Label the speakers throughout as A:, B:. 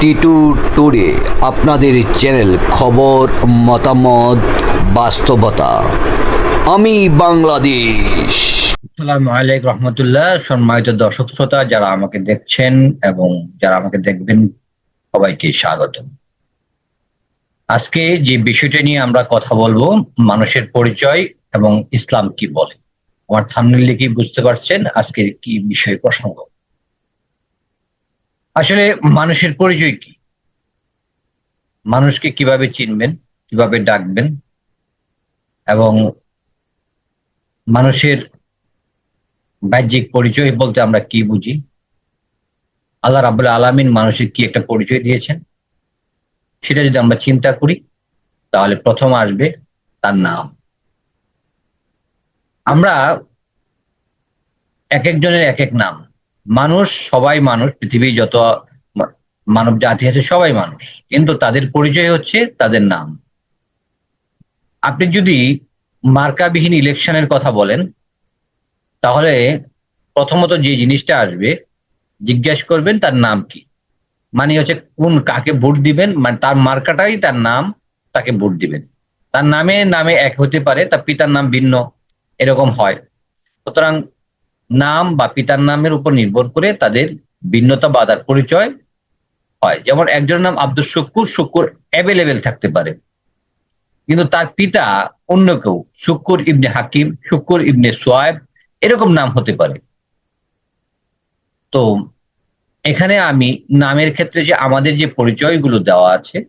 A: Titu today, আপনাদের channel খবর, মতামত, বাস্তবতা। আমি বাংলাদেশ।
B: আসসালামু আলাইকুম রহমতুল্লাহ। সম্মানিত দর্শক শ্রোতা, যারা আমাকে দেখছেন এবং যারা আমাকে দেখবেন, সবাইকে স্বাগত আজকে যে বিষয়টা নিয়ে আমরা কথা বলব, মানুষের পরিচয় এবং ইসলাম কি বলে। আমার থামনেল দেখে বুঝতে পারছেন আজকের কি বিষয় প্রসঙ্গ। আসলে মানুষের পরিচয় কি? মানুষকে কীভাবে চিনবেন, কীভাবে ডাকবেন? এবং মানুষের বাহ্যিক পরিচয় বলতে আমরা কি বুঝি? আল্লাহ রাবুল আলমিন মানুষের কি একটা পরিচয় দিয়েছেন? সেটা যদি আমরা চিন্তা করি, তাহলে প্রথম আসবে তার নাম। আমরা এক একজনের এক এক নাম। মানুষ সবাই মানুষ পৃথিবী যত মানব জাতি আছে সবাই মানুষ। কিন্তু তাদের পরিচয় হচ্ছে তাদের নাম। আপনি যদি মার্কাবিহীন ইলেকশনের কথা বলেন, তাহলে প্রথমত যে জিনিসটা আসবে, জিজ্ঞেস করবেন তার নাম কি। মানে হচ্ছে কোন কাকে ভোট দিবেন মানে তার মার্কাটাই তার নাম, তাকে ভোট দিবেন। তার নামে নামে এক হতে পারে, তার পিতার নাম ভিন্ন, এরকম হয়। সুতরাং নাম বা পিতার নামের উপর নির্ভর করে তাদের ভিন্নতা বা তার পরিচয় হয়। যেমন একজনের নাম আব্দুল শুক্কুর শুক্কুর অ্যাভেলেবেল থাকতে পারে। কিন্তু তার পিতা অন্য কেউ শুক্কুর ইবনে হাকিম শুক্কুর ইবনে সোয়াব এরকম নাম হতে পারে। তো এখানে আমি নামের ক্ষেত্রে যে আমাদের যে পরিচয়গুলো দেওয়া আছে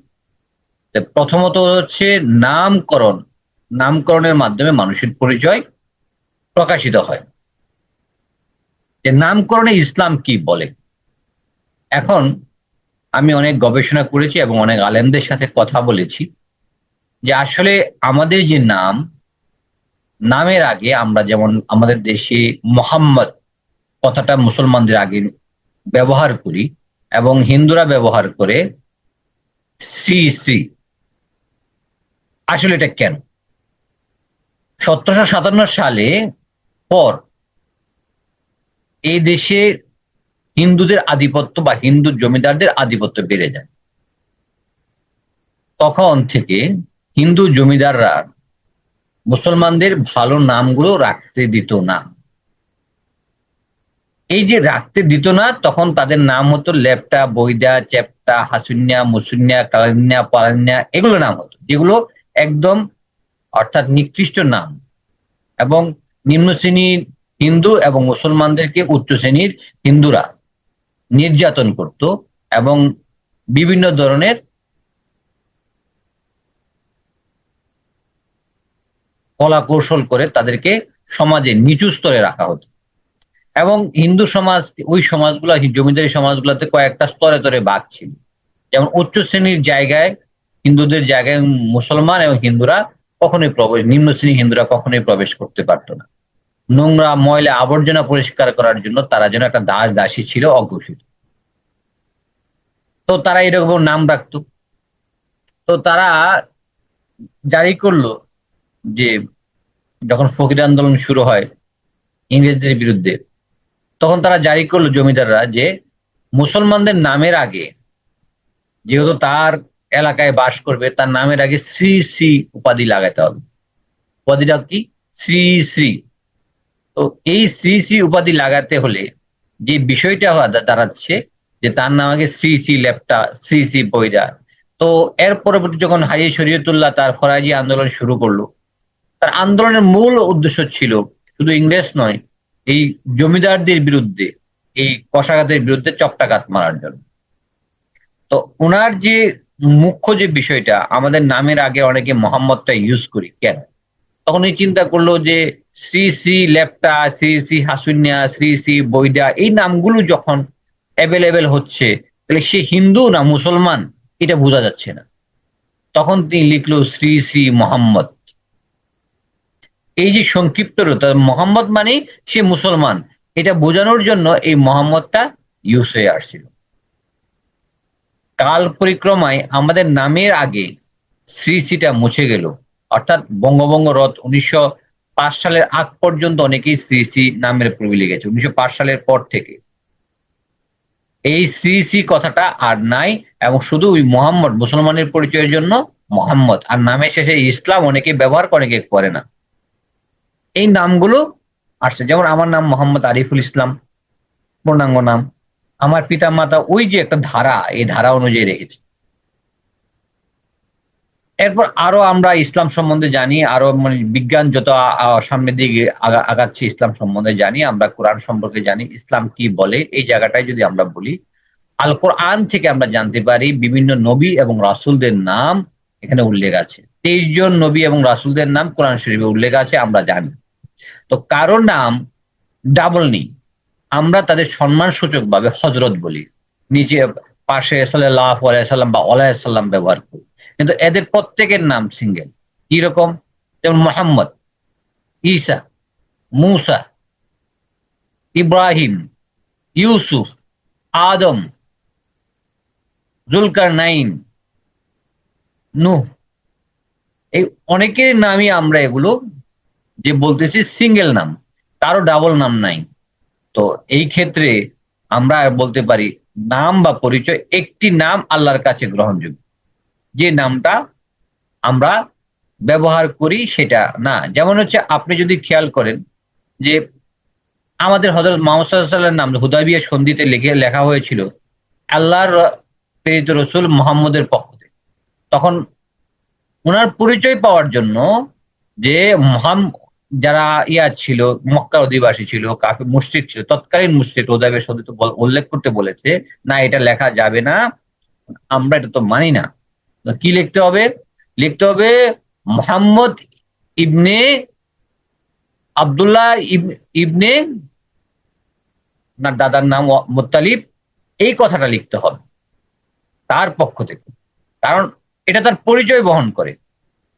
B: প্রথমত হচ্ছে নামকরণ। নামকরণের মাধ্যমে মানুষের পরিচয় প্রকাশিত হয়। যে নামকরণে ইসলাম কি বলে? এখন আমি অনেক গবেষণা করেছি এবং অনেক আলেমদের সাথে কথা বলেছি যে আসলে আমাদের যে নাম, নামের আগে আমরা যেমন আমাদের দেশে মোহাম্মদ কথাটা মুসলমানদের আগে ব্যবহার করি এবং হিন্দুরা ব্যবহার করে শ্রী শ্রী আসলে এটা কেন? সতেরোশো সাতান্ন সালে পর এই দেশে হিন্দুদের আধিপত্য বা হিন্দু জমিদারদের আধিপত্য বেড়ে যায়। তখন থেকে হিন্দু জমিদাররা মুসলমানদের ভালো নামগুলো রাখতে দিত না। এই যে রাখতে দিত না, তখন তাদের নাম হতো লেপটা, বৈদা চেপটা হাসুন্যা, মুসুন্যা, কালান্যা, পালান্যা, এগুলো নাম হতো, যেগুলো একদম অর্থাৎ নিকৃষ্ট নাম। এবং নিম্ন শ্রেণির হিন্দু এবং মুসলমানদেরকে উচ্চ শ্রেণির হিন্দুরা নির্যাতন করত এবং বিভিন্ন ধরনের কলা কৌশল করে তাদেরকে সমাজে নিচু স্তরে রাখা হতো। এবং হিন্দু সমাজ, ওই সমাজগুলো জমিদারি সমাজগুলোতে কয়েকটা স্তরে স্তরে ভাগ ছিল। যেমন উচ্চ শ্রেণির জায়গায় হিন্দুদের জায়গায় মুসলমান এবং হিন্দুরা কখনোই প্রবেশ, নিম্ন শ্রেণির হিন্দুরা কখনোই প্রবেশ করতে পারতো না। নোংরা ময়লা আবর্জনা পরিষ্কার করার জন্য তারা যেন একটা দাস দাসী ছিল অঘোষিত তো তারা এরকম নাম রাখতো। তো তারা জারি করল যে যখন ফকির আন্দোলন শুরু হয় ইংরেজদের বিরুদ্ধে, তখন তারা জারি করল জমিদাররা যে মুসলমানদের নামের আগে যেহেতু তার এলাকায় বাস করবে, তার নামের আগে শ্রী শ্রী উপাধি লাগাতে হবে। উপাধিটা কি? শ্রী শ্রী। তো এই শ্রী শ্রী উপাধি লাগাতে হলে যে বিষয়টা দাঁড়াচ্ছে, যে তার নাম আগে শ্রী শ্রী লেপটা, শ্রী শ্রী বৈরা। তো এর পরবর্তী যখন হাজি শরীয়তুল্লাহ তার ফরাজি আন্দোলন শুরু করল, তার আন্দোলনের মূল উদ্দেশ্য ছিল শুধু ইংরেজ নয়, এই জমিদারদের বিরুদ্ধে, এই কষাঘাতের বিরুদ্ধে চপটাঘাত মারার জন্য। তো ওনার যে মুখ্য যে বিষয়টা, আমাদের নামের আগে অনেকে মোহাম্মদটা ইউজ করি, কেন? তখন এই চিন্তা করল যে শ্রী শ্রী লেপটা, শ্রী শ্রী হাসুন্যা, শ্রী শ্রী বৈদা এই নামগুলো যখন অ্যাভেলেবেল হচ্ছে, তাহলে সে হিন্দু না মুসলমান, এটা বোঝা যাচ্ছে না। তখন তিনি লিখলো শ্রী শ্রী মোহাম্মদ। এই যে সংক্ষিপ্তরতা মোহাম্মদ মানে সে মুসলমান, এটা বোঝানোর জন্য এই মোহাম্মদটা ইউজ হয়ে আসছিল। কাল পরিক্রমায় আমাদের নামের আগে শ্রী শ্রীটা মুছে গেল, অর্থাৎ বঙ্গভঙ্গ রথ উনিশশো পাঁচ সালের আগ পর্যন্ত অনেকেই শ্রী শ্রী নামের পূর্বে লিখেছে, উনিশশো পাঁচ সালের পর থেকে। এই শ্রী শ্রী কথাটা আর নাই, এবং শুধু ওই মোহাম্মদ, মুসলমানের পরিচয়ের জন্য মোহাম্মদ, আর নামের শেষে ইসলাম অনেকে ব্যবহার করে, অনেকে করে না। এই নামগুলো আসছে, যেমন আমার নাম মোহাম্মদ আরিফুল ইসলাম, পূর্ণাঙ্গ নাম। আমার পিতা মাতা ওই যে একটা ধারা, এই ধারা অনুযায়ী রেখেছে। এরপর আরও আমরা ইসলাম সম্বন্ধে জানি, আরও মানে বিজ্ঞান যত সামনের দিকে আগাচ্ছে ইসলাম সম্বন্ধে জানি, আমরা কোরআন সম্পর্কে জানি, ইসলাম কি বলে, এই জায়গাটায় যদি আমরা বলি আল কোরআন থেকে আমরা জানতে পারি বিভিন্ন নবী এবং রাসূলদের নাম এখানে উল্লেখ আছে। তেইশ জন নবী এবং রাসুলদের নাম কোরআন শরীফে উল্লেখ আছে, আমরা জানি। তো কারও নাম ডাবল নেই। আমরা তাদের সম্মান সূচক ভাবে হজরত বলি। নিচে পাশে সাল্লাহ সাল্লাম বা আলাইসাল্লাম ব্যবহার করি। কিন্তু এদের প্রত্যেকের নাম সিঙ্গেল কীরকম যেমন মোহাম্মদ, ঈসা, মুসা, ইব্রাহিম, ইউসুফ, আদম জুলকার নাইন নুহ। এই অনেকের নামই আমরা এগুলো যে বলতেছি সিঙ্গেল নাম। কারও ডাবল নাম নাই। তো এই ক্ষেত্রে আমরা বলতে পারি নাম বা পরিচয় একটি নাম আল্লাহর কাছে গ্রহণযোগ্য। যে নামটা আমরা ব্যবহার করি সেটা না। যেমন হচ্ছে আপনি যদি খেয়াল করেন যে আমাদের হজরত মোহাম্মদ নাম হুদাবিয়া সন্ধিতে লিখে লেখা হয়েছিল, আল্লাহর প্রেরিত রসুল মোহাম্মদের পক্ষ থেকে। তখন ওনার পরিচয় পাওয়ার জন্য যে মহাম, যারা ইয়া ছিল, মক্কার অধিবাসী ছিল, কাফি, মুশরিক ছিল, তৎকালীন মুশরিক হুদাবিয়া সন্ধিতে উল্লেখ করতে বলেছে, না, এটা লেখা যাবে না, আমরা এটা তো মানি না। কি লিখতে হবে? লিখতে হবে মোহাম্মদ ইবনে আব্দুল্লাহ ইব- ইবনে দাদার নাম মুত্তালিব এই কথাটা লিখতে হবে। তার পক্ষ থেকে। কারণ এটা তার পরিচয় বহন করে।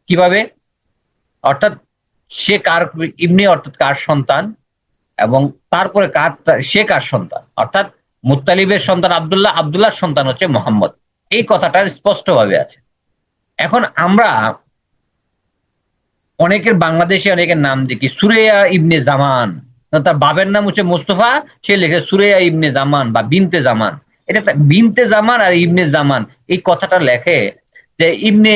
B: কীভাবে? অর্থাৎ সে কার ইবনে, অর্থাৎ কার সন্তান? এবং তারপরে কার, সে কার সন্তান? অর্থাৎ মুত্তালিবের সন্তান আব্দুল্লাহ, আব্দুল্লাহর সন্তান হচ্ছে মোহাম্মদ। এই কথাটা স্পষ্টভাবে আছে। এখন আমরা অনেকের বাংলাদেশে অনেকের নাম দেখি। সুরেয়া ইবনে জামান। তার বাবের নাম হচ্ছে মোস্তফা, সে লেখে সুরেয়া ইবনে জামান বা বিনতে জামান। এটা বিনতে জামান আর ইবনে জামান। এই কথাটা লেখে যে ইবনে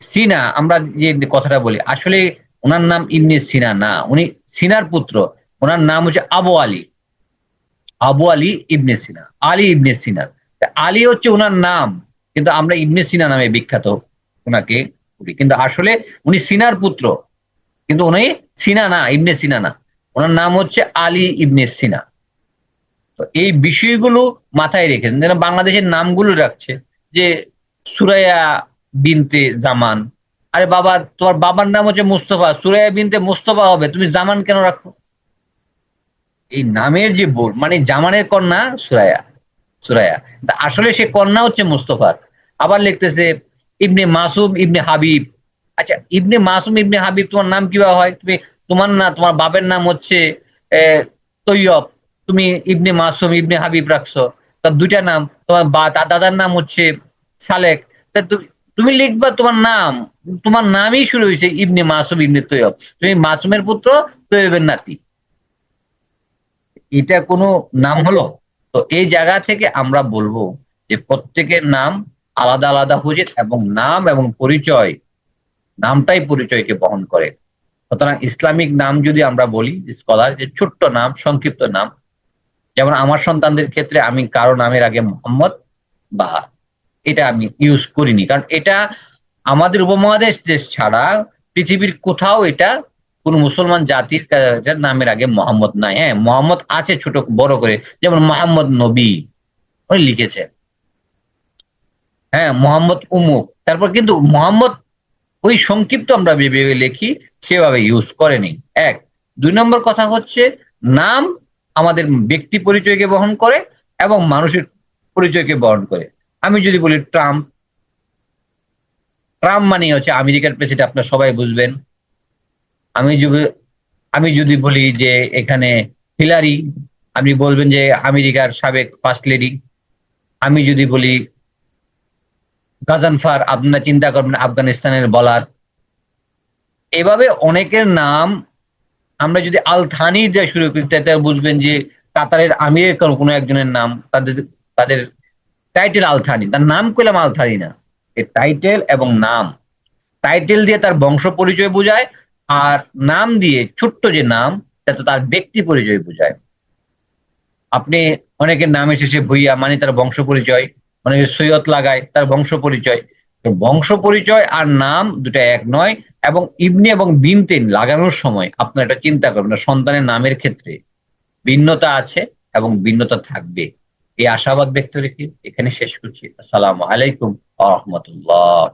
B: সিনা, আমরা যে কথাটা বলি, আসলে ওনার নাম ইবনে সিনা না, উনি সিনার পুত্র। ওনার নাম হচ্ছে আবু আলী। আবু আলী ইবনে সিনা, আলী ইবনে সিনা। আলী হচ্ছে ওনার নাম, কিন্তু আমরা ইবনে সিনা নামে বিখ্যাত ওনাকে কিন্তু আসলে উনি সিনার পুত্র, কিন্তু উনি সিনা না, ইবনে সিনা না। ওনার নাম হচ্ছে আলী ইবনে সিনা। তো এই বিষয়গুলো মাথায় রেখে, যেন বাংলাদেশের নামগুলো রাখছে, যে সুরাইয়া বিনতে জামান, আরে বাবা, তোমার বাবার নাম হচ্ছে মুস্তফা, সুরাইয়া বিনতে মুস্তফা হবে, তুমি জামান কেন রাখো? এই নামের যে বোল মানে জামানের কন্যা সুরাইয়া। সুরাইয়া। তা আসলে সে কন্যা হচ্ছে মুস্তফার আবার লিখতেছে, ইবনে মাসুম ইবনে হাবিব। আচ্ছা ইবনে মাসুম ইবনে হাবিব, তোমার নাম কীভাবে হয়? তুমি, তোমার না, তোমার বাবার নাম হচ্ছে তৈয়ব। তুমি ইবনে মাসুম ইবনে হাবিব রাখছো। তার দুইটা নাম, তোমার বা তার দাদার নাম হচ্ছে সালেক। তা, তুমি লিখবা তোমার নাম। তোমার নামই শুরু হয়েছে ইবনে মাসুম ইবনে তৈয়ব। তুমি মাসুমের পুত্র, তৈয়বের নাতি। এটা কোনো নাম হলো? তো এই জায়গা থেকে আমরা বলব যে প্রত্যেকের নাম আলাদা আলাদা উচিত এবং নাম এবং পরিচয়, নামটাই পরিচয়কে বহন করে। সুতরাং ইসলামিক নাম যদি আমরা বলি, স্কলার, যে ছোট্ট নাম, সংক্ষিপ্ত নাম, যেমন আমার সন্তানদের ক্ষেত্রে আমি কারও নামের আগে মোহাম্মদ বা এটা আমি ইউজ করিনি। কারণ এটা আমাদের উপমহাদেশ দেশ ছাড়া পৃথিবীর কোথাও এটা কোন মুসলমান জাতির নামের আগে মোহাম্মদ নাই। হ্যাঁ মোহাম্মদ আছে ছোট, বড় করে। যেমন মোহাম্মদ নবী, উনি লিখেছে হ্যাঁ মোহাম্মদ উমুক। তারপর কিন্তু মোহাম্মদ, ওই সংক্ষিপ্ত আমরা যেভাবে লিখি, সেভাবে ইউজ করেনি। এক। দুই নম্বর কথা হচ্ছে, নাম আমাদের ব্যক্তি পরিচয়কে বহন করে এবং মানুষের পরিচয়কে বহন করে। আমি যদি বলি ট্রাম্প ট্রাম্প মানে হচ্ছে আমেরিকার প্রেসিডেন্ট, আপনার সবাই বুঝবেন। আমি যদি আমি যদি বলি যে এখানে হিলারি, আপনি বলবেন যে আমেরিকার সাবেক ফার্স্ট লেডি। আমি যদি বলি গাজানফার, আপনারা চিন্তা করবেন আফগানিস্তানের বলার। এভাবে অনেকের নাম আমরা যদি আল থানি দিয়ে শুরু করি, তাতে বুঝবেন যে কাতারের আমিরের কোনো একজনের নাম, তাদের তাদের টাইটেল আলথানি তার নাম কইলাম আলথানি না। এই টাইটেল এবং নাম। টাইটেল দিয়ে তার বংশ পরিচয় বোঝায় আর নাম দিয়ে ছোট্ট যে নাম, যাতে তার ব্যক্তি পরিচয় বোঝায়। আপনি অনেকের নামে শেষে ভুইয়া মানে তার বংশ পরিচয়, অনেকে সৈয়দ লাগায় তার বংশ পরিচয়। তো বংশ পরিচয় আর নাম দুটা এক নয়, এবং ইবনে এবং বিনতেন লাগানোর সময় আপনার এটা চিন্তা করবেন সন্তানের নামের ক্ষেত্রে ভিন্নতা আছে এবং ভিন্নতা থাকবে। এই আশাবাদ ব্যক্ত রেখে এখানে শেষ করছি। আসসালামু আলাইকুম আহমতুল্লাহ